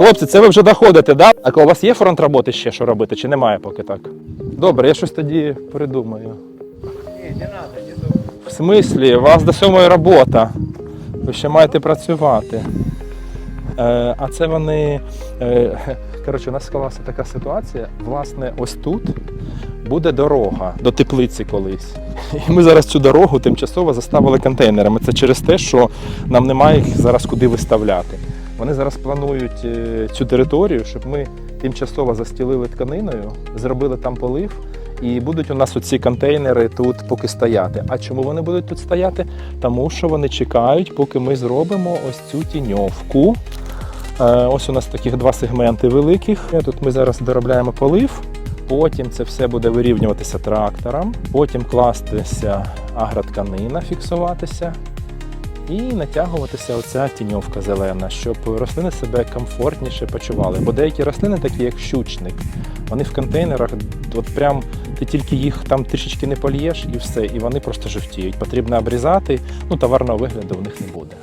Хлопці, це ви вже доходите, да? Так у вас є фронт роботи ще, що робити, чи немає поки так? Добре, я щось тоді придумаю. Ні, не треба, не думаю. В смислі, у вас до сьомої робота. Ви ще маєте працювати. Е, а це вони. Е, коротше, у нас склалася така ситуація. Власне, ось тут буде дорога до теплиці колись. І ми зараз цю дорогу тимчасово заставили контейнерами. Це через те, що нам немає їх зараз куди виставляти. Вони зараз планують е, цю територію, щоб ми тимчасово застілили тканиною, зробили там полив. І будуть у нас оці контейнери тут поки стояти. А чому вони будуть тут стояти? Тому що вони чекають, поки ми зробимо ось цю тіньовку. Е, Ось у нас таких два сегменти великих. Е, Тут ми зараз доробляємо полив. Потім це все буде вирівнюватися трактором, потім кластися агротканина, фіксуватися і натягуватися оця тіньовка зелена, щоб рослини себе комфортніше почували. Бо деякі рослини, такі як щучник, вони в контейнерах, от прям ти тільки їх там трішечки не польєш і все, і вони просто жовтіють. Потрібно обрізати, ну товарного вигляду в них не буде.